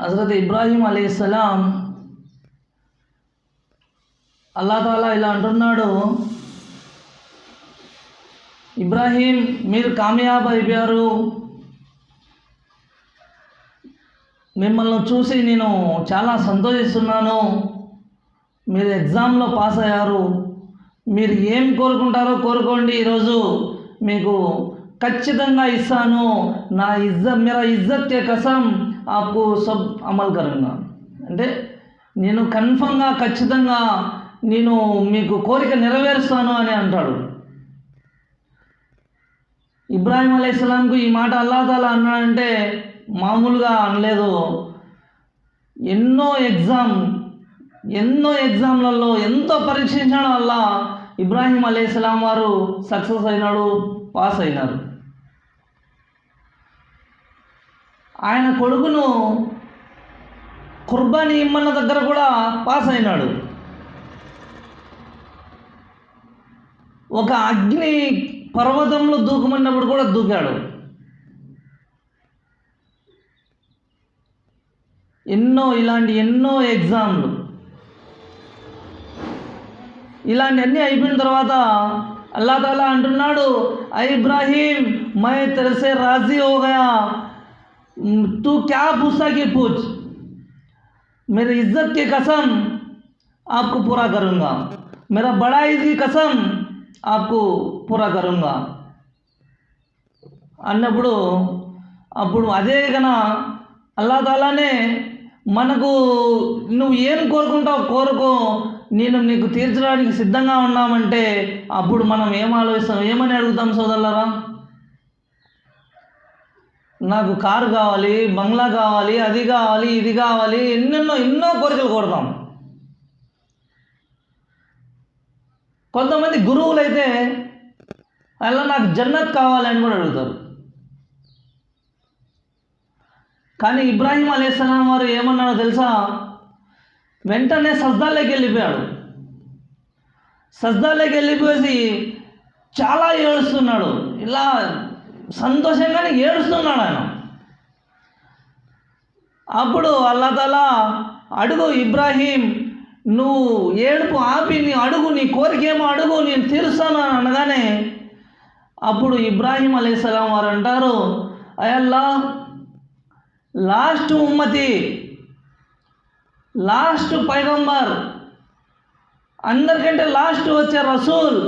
హజరత్ ఇబ్రాహీం అలీస్లాం అల్లాతాలా ఇలా అంటున్నాడు ఇబ్రాహీం మీరు కామయాబ్ అయిపోయారు. మిమ్మల్ని చూసి నేను చాలా సంతోషిస్తున్నాను. మీరు ఎగ్జామ్లో పాస్ అయ్యారు. మీరు ఏం కోరుకుంటారో కోరుకోండి. ఈరోజు మీకు ఖచ్చితంగా ఇస్తాను. నా ఇజ్జత్ మేరా ఇజ్జత్ కే కసం. ఆకు సబ్ అమల్ కరంగా అంటే నేను కన్ఫర్మ్గా ఖచ్చితంగా నేను మీకు కోరిక నెరవేరుస్తాను అని అంటాడు. ఇబ్రాహిం అలైహిస్సలాంకు ఈ మాట అల్లా అన్నాడంటే మామూలుగా అనలేదు. ఎన్నో ఎగ్జామ్ ఎన్నో ఎగ్జామ్లలో ఎంతో పరీక్షించడం వల్ల ఇబ్రాహీం అలైహిస్సలాం వారు సక్సెస్ అయినాడు పాస్ అయినారు. ఆయన కొడుకును కుర్బానీ ఇమ్మన్న దగ్గర కూడా పాస్ అయినాడు. ఒక అగ్ని పర్వతంలో దూకమన్నప్పుడు కూడా దూకాడు. ఎన్నో ఇలాంటి ఎన్నో ఎగ్జామ్లు. ఇలాంటివన్నీ అయిపోయిన తర్వాత అల్లా తాలా అంటున్నాడు ఇబ్రాహీం మై తెరసే రాజీ ఓగయా तू क्या पूछता कि पूछ मेरी इज्जत की कसम आपको पूरा करूँगा मेरा बड़ा की कसम आपको పూరా కరుంగా అన్నప్పుడు అప్పుడు అదే కన అల్లా తాలానే మనకు నువ్వు ఏం కోరుకుంటావు కోరుకో నేను నీకు తీర్చడానికి సిద్ధంగా ఉన్నామంటే అప్పుడు మనం ఏం ఆలోచిస్తాం ఏమని అడుగుతాం సోదరులరా నాకు కారు కావాలి బంగ్లా కావాలి అది కావాలి ఇది కావాలి ఎన్నెన్నో ఎన్నో కోరికలు కోరుతాం. కొంతమంది గురువులు అయితే అలా నాకు జన్నత్ కావాలని కూడా అడుగుతారు. కానీ ఇబ్రాహీం అలీస్లాం వారు ఏమన్నాడో తెలుసా? వెంటనే సజ్దాలోకి వెళ్ళిపోయాడు. సజ్దాలోకి వెళ్ళిపోయి చాలా ఏడుస్తున్నాడు. ఇలా సంతోషంగానే ఏడుస్తున్నాడు ఆయన. అప్పుడు అల్లాతలా అడుగు ఇబ్రాహీం నువ్వు ఏడుపు ఆపి నీ అడుగు నీ కోరికేమో అడుగు నేను తీరుస్తాను అని అనగానే అప్పుడు ఇబ్రాహీం అలీస్లాం వారు అంటారు అయల్లా లాస్ట్ ఉమ్మతి లాస్ట్ పైగంబర్ అందరికంటే లాస్ట్ వచ్చే రసూల్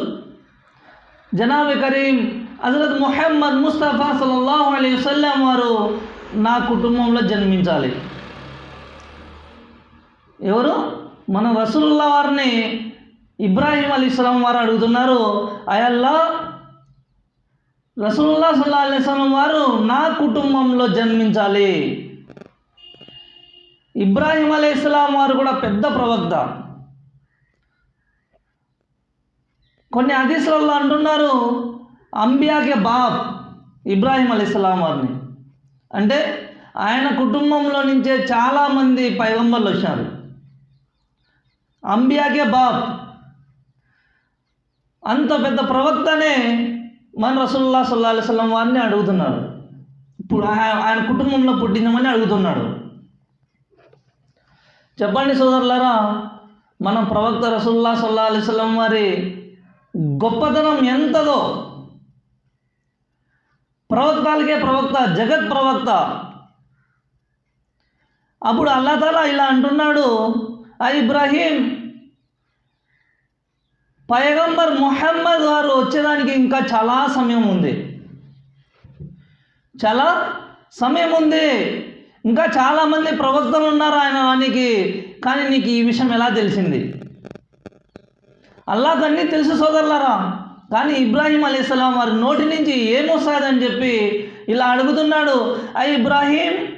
జనాబి కరీం హజరత్ మొహమ్మద్ ముస్తఫా సల్లల్లాహు అలీ వసల్లం వారు నా కుటుంబంలో జన్మించాలి. ఎవరు? మన వసూల్లా వారిని ఇబ్రాహీం అలీ ఇస్లాం వారు అడుగుతున్నారు అయల్లా రసూల్లా సల్లా అలీస్లాం వారు నా కుటుంబంలో జన్మించాలి. ఇబ్రాహీం అలీ ఇస్లాం వారు కూడా పెద్ద ప్రవక్త. కొన్ని హదీసులలో అంటున్నారు అంబియాకే బాప్ ఇబ్రాహీం అలీస్లాం వారిని. అంటే ఆయన కుటుంబంలో నుంచే చాలామంది పైగంబర్లు వచ్చారు. అంబియాకే బాప్. అంత పెద్ద ప్రవక్తనే మన రసూల్లా సల్లా అలిస్లాం వారిని అడుగుతున్నారు. ఇప్పుడు ఆయన కుటుంబంలో పుట్టిందమని అడుగుతున్నాడు చెప్పండి సోదరులారా మన ప్రవక్త రసూల్లా సల్లా అలిస్లం వారి గొప్పతనం ఎంతదో ప్రవక్తలకే ప్రవక్త జగత్ ప్రవక్త. అప్పుడు అల్లాతలా ఇలా అంటున్నాడు ఆ ఇబ్రాహీం పైగంబర్ మొహమ్మద్ గారు వచ్చేదానికి ఇంకా చాలా సమయం ఉంది. చాలా సమయం ఉంది. ఇంకా చాలామంది ప్రవక్తలు ఉన్నారు ఆయన వానికి కానీ నీకు ఈ విషయం ఎలా తెలిసింది? అల్లా అన్నీ తెలుసు సోదరులారా కానీ ఇబ్రాహీం అలీస్లాం వారి నోటి నుంచి ఏమొస్తుందని చెప్పి ఇలా అడుగుతున్నాడు. ఐ ఇబ్రాహీం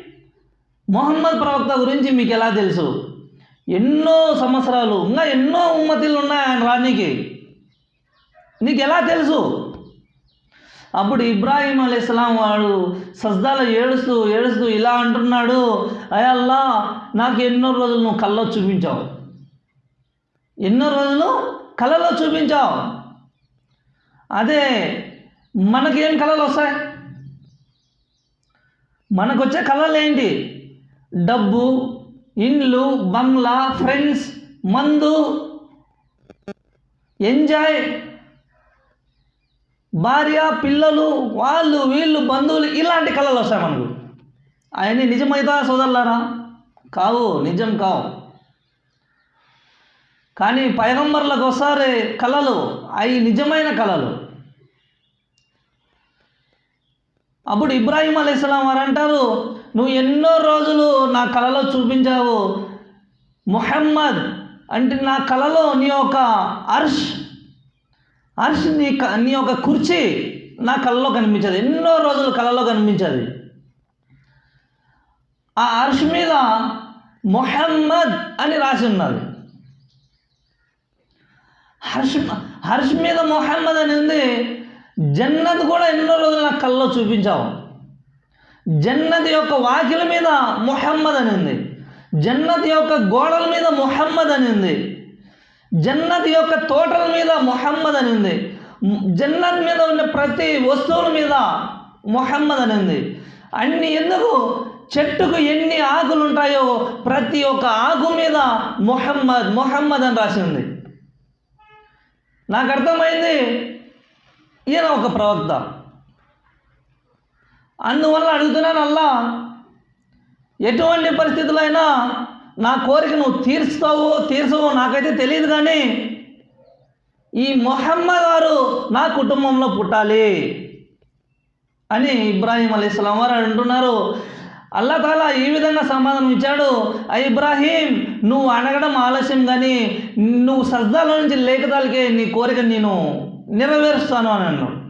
మొహమ్మద్ ప్రవక్త గురించి మీకు ఎలా తెలుసు? ఎన్నో సంవత్సరాలు ఇంకా ఎన్నో ఉమ్మతిలు ఉన్నాయి ఆయన రానికి నీకు ఎలా తెలుసు? అప్పుడు ఇబ్రాహీం అలీస్లాం వాడు సజ్దాలో ఏడుస్తూ ఏడుస్తూ ఇలా అంటున్నాడు అయల్లా నాకు ఎన్నో రోజులు నువ్వు కళ్ళలో చూపించావు. ఎన్నో రోజులు కళ్ళలో చూపించావు. అదే మనకేం కళలు వస్తాయి? మనకొచ్చే కళలు ఏంటి? డబ్బు ఇండ్లు బంగ్లా ఫ్రెండ్స్ మందు ఎంజాయ్. భార్య పిల్లలు వాళ్ళు వీళ్ళు బంధువులు ఇలాంటి కళలు వస్తాయి మనకు. అవన్నీ నిజమైతా సోదరులారా? కావు నిజం కావు. కానీ పైగంబర్లకు ఒకసారి కళలు? అవి నిజమైన కళలు. అప్పుడు ఇబ్రాహీం అలీస్లాం వారు అంటారు నువ్వు ఎన్నో రోజులు నా కళలో చూపించావు. ముహమ్మద్ అంటే నా కళలో నీ యొక్క అర్ష్ అర్ష్ నీ క- నీ యొక్క కుర్చీ నా కళలో కనిపించదు. ఎన్నో రోజులు కళలో కనిపించదు. ఆ అర్ష్ మీద మొహమ్మద్ అని రాసి ఉన్నది. హర్ష్ హర్ష్ మీద మొహమ్మద్ అని ఉంది. జన్నత్ కూడా ఎన్నో రోజులు నాకు కళ్ళలో చూపించావు. జన్నత్ యొక్క వాకిల మీద మొహమ్మద్ అని ఉంది. జన్నత్ యొక్క గోడల మీద మొహమ్మద్ అని ఉంది. జన్నత్ యొక్క తోటల మీద మొహమ్మద్ అని ఉంది. జన్నత్ మీద ఉన్న ప్రతి వస్తువుల మీద మొహమ్మద్ అని ఉంది. అన్ని ఎందుకు? చెట్టుకు ఎన్ని ఆకులు ఉంటాయో ప్రతి ఒక్క ఆకు మీద మొహమ్మద్ మొహమ్మద్ అని రాసి ఉంది. నాకు అర్థమైంది. ఈయన ఒక ప్రవక్త. అందువల్ల అడుగుతున్నాను అల్లా ఎటువంటి పరిస్థితులు అయినా నా కోరిక నువ్వు తీర్చుతావో తీర్చవో నాకైతే తెలియదు కానీ ఈ మొహమ్మద్ గారు నా కుటుంబంలో పుట్టాలి అని ఇబ్రాహీం అలీస్లాం వారు అంటున్నారు. అల్లా తాలా ఈ విధంగా సమాధానం ఇచ్చాడు. ఇబ్రాహీం నువ్వు అడగడం ఆలస్యం కానీ నువ్వు సజ్దాల నుంచి లేఖతాలకే నీ కోరిక నేను నెరవేరుస్తాను అని అన్నాడు.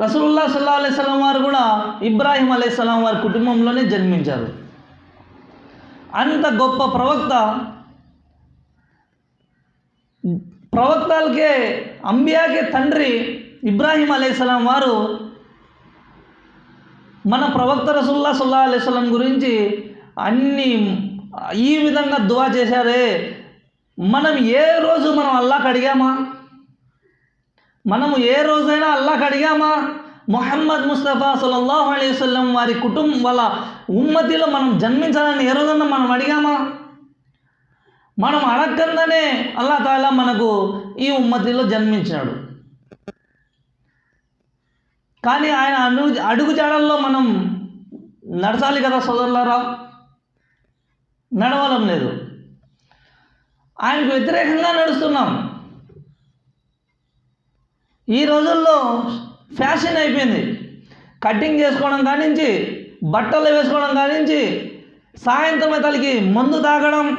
రసూల్లా సల్లా అలైస్లం వారు కూడా ఇబ్రాహీం అలైస్లాం వారి కుటుంబంలోనే జన్మించారు. అంత గొప్ప ప్రవక్త ప్రవక్తలకే అంబియాకే తండ్రి ఇబ్రాహీం అలైస్లాం వారు మన ప్రవక్త రసుల్లా సుల్లా అలైస్లం గురించి అన్ని ఈ విధంగా దువా చేశారే. మనం ఏ రోజు మనం అల్లాహ్ అడిగామా? మనము ఏ రోజైనా అల్లాహ్ అడిగామా? మొహమ్మద్ ముస్తఫా సల్లల్లాహు అలైహి వసల్లం వారి కుటుంబం వాళ్ళ ఉమ్మతిలో మనం జన్మించాలని ఏ రోజన్నా మనం అడిగామా? మనం అడగందనే అల్లా తాలా మనకు ఈ ఉమ్మతిలో జన్మించాడు. కానీ ఆయన అను అడుగు జాడల్లో మనం నడచాలి కదా సోదరులారా? నడవడం లేదు. ఆయనకు వ్యతిరేకంగా నడుస్తున్నాం. ఈ రోజుల్లో ఫ్యాషన్ అయిపోయింది. కటింగ్ చేసుకోవడం కానించి బట్టలు వేసుకోవడం కానించి సాయంత్రం తలకి మందు తాగడం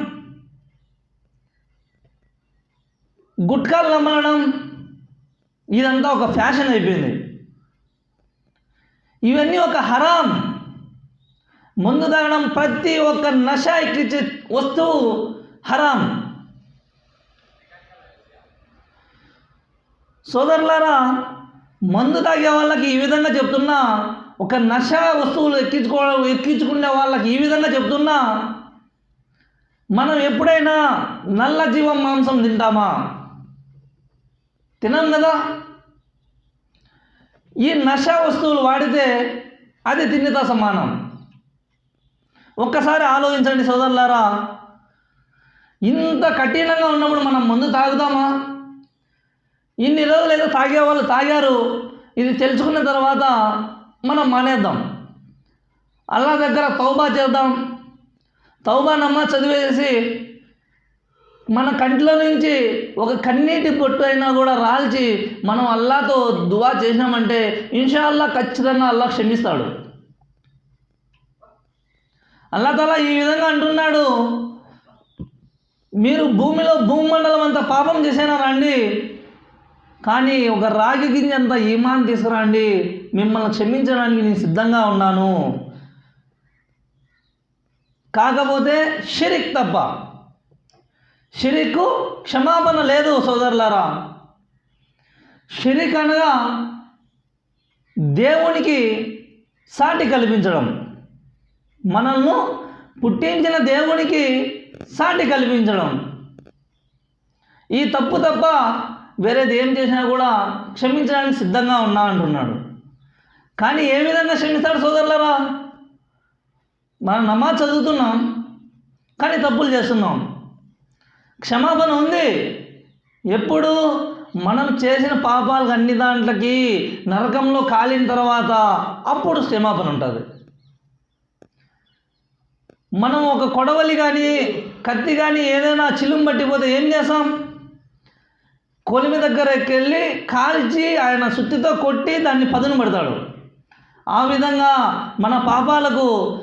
గుట్కాలు నమ్మడం ఇదంతా ఒక ఫ్యాషన్ అయిపోయింది. ఇవన్నీ ఒక హరాం. మందు తాగడం ప్రతి ఒక్క నష ఎక్కించే వస్తువు హరాం. సోదరులారా మందు తాగే వాళ్ళకి ఈ విధంగా చెప్తున్నా ఒక నష వస్తువులు ఎక్కించుకోవడం ఎక్కించుకునే వాళ్ళకి ఈ విధంగా చెప్తున్నా మనం ఎప్పుడైనా నల్ల జీవం మాంసం తింటామా? తినం కదా? ఈ నషా వస్తువులు వాడితే అది తిండితో సమానం. ఒక్కసారి ఆలోచించండి సోదరులారా ఇంత కఠినంగా ఉన్నప్పుడు మనం మందు తాగుదామా ఇన్ని రోజులు ఏదో తాగే వాళ్ళు తాగారు ఇది తెలుసుకున్న తర్వాత మనం మానేద్దాం. అల్లా దగ్గర తౌబా చేద్దాం. తౌబా నమ్మ చదివేసి మన కంట్లో నుంచి ఒక కన్నీటి పొట్టు అయినా కూడా రాల్చి మనం అల్లాతో దువా చేసినామంటే ఇన్షా అల్లా ఖచ్చితంగా అల్లా క్షమిస్తాడు. అల్లా ఈ విధంగా అంటున్నాడు. మీరు భూమిలో భూమండలం అంత పాపం చేసేనారండి కానీ ఒక రాగి గింజ అంత ఈమాన్ తీసుకురండి. మిమ్మల్ని క్షమించడానికి నేను సిద్ధంగా ఉన్నాను. కాకపోతే షిరిక్ తప్ప. షిరిక్ క్షమాపణ లేదు సోదరులారా. షిరిక్ అనగా దేవునికి సాటి కల్పించడం. మనల్ని పుట్టించిన దేవునికి సాటి కల్పించడం. ఈ తప్పు తప్ప వేరేది ఏం చేసినా కూడా క్షమించడానికి సిద్ధంగా ఉన్నా అంటున్నాడు. కానీ ఏ విధంగా క్షమిస్తాడు సోదరులరా? మనం నమాజ్ చదువుతున్నాం కానీ తప్పులు చేస్తున్నాం. క్షమాపణ ఉంది. ఎప్పుడు? మనం చేసిన పాపాలకు అన్ని దాంట్లకి నరకంలో కాలిన తర్వాత అప్పుడు క్షమాపణ ఉంటుంది. మనం ఒక కొడవలి కానీ కత్తి కానీ ఏదైనా చిలుం పట్టిపోతే ఏం చేస్తాం? కొలిమి దగ్గరకి వెళ్ళి కాల్చి ఆయన సుత్తితో కొట్టి దాన్ని పదును పెడతాడు. ఆ విధంగా మన పాపాలకు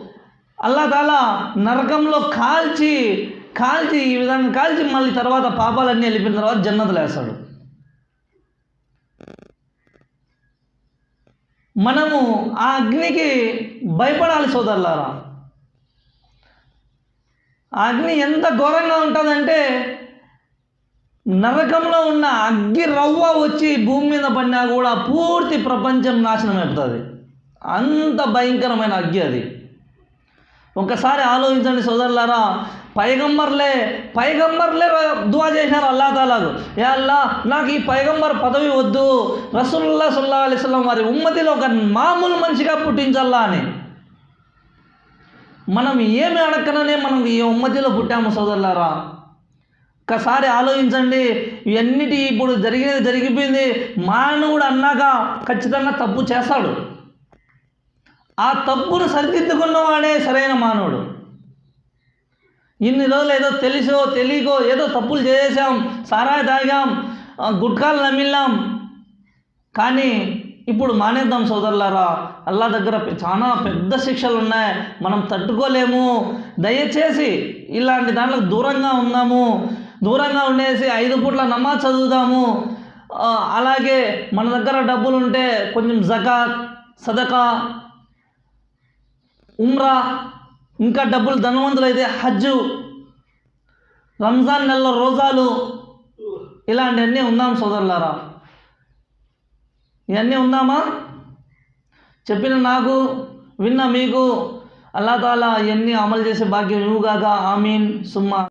అల్లా తాలా నరకంలో కాల్చి కాల్చి ఈ విధంగా కాల్చి మళ్ళీ తర్వాత పాపాలన్నీ వెళ్ళిపోయిన తర్వాత జన్నతులు వేస్తాడు. మనము ఆ అగ్నికి భయపడాలి సోదరులారా. ఆ అగ్ని ఎంత ఘోరంగా ఉంటుందంటే నరకంలో ఉన్న అగ్గి రవ్వ వచ్చి భూమి మీద పడినా కూడా పూర్తి ప్రపంచం నాశనం అయిపోతుంది. అంత భయంకరమైన అగ్గి అది. ఒకసారి ఆలోచించండి సోదరులారా పైగంబర్లే పైగంబర్లే దువా చేశారు అల్లా తాలాకు. ఏ అల్లా నాకు ఈ పైగంబర్ పదవి వద్దు. రసూలుల్లా సుల్లా అలిస్లం వారి ఉమ్మతిలో ఒక మామూలు మనిషిగా పుట్టించల్లా అని. మనం ఏమి అడగననే మనం ఈ ఉమ్మతిలో పుట్టాము సోదరులారా. ఒకసారి ఆలోచించండి ఇవన్నిటి ఇప్పుడు జరిగినది జరిగిపోయింది మానవుడు అన్నాక ఖచ్చితంగా తప్పు చేస్తాడు. ఆ తప్పును సరిదిద్దుకున్నవాడే సరైన మానవుడు. ఇన్ని రోజులు ఏదో తెలిసో తెలియకో ఏదో తప్పులు చేసాం సారాయి తాగాం గుట్కాలు నమిలాం కానీ ఇప్పుడు మానేద్దాం సోదరులారా అల్లా దగ్గర చాలా పెద్ద శిక్షలు ఉన్నాయి మనం తట్టుకోలేము. దయచేసి ఇలాంటి దాంట్లకు దూరంగా ఉందాము. దూరంగా ఉండేసి ఐదు పూట్ల నమాజ్ చదువుదాము. అలాగే మన దగ్గర డబ్బులు ఉంటే కొంచెం జకాత్ సదకా ఉమ్రా ఇంకా డబ్బులు ధనవంతులు అయితే హజ్జు రంజాన్ నెలలో రోజాలు ఇలాంటివన్నీ ఉందాం సోదరులారా. ఇవన్నీ ఉందామా? చెప్పిన నాకు విన్న మీకు అల్లా తాలా ఇవన్నీ అమలు చేసే భాగ్యం ఇవ్వుగాక ఆమీన్ సుమ్మా.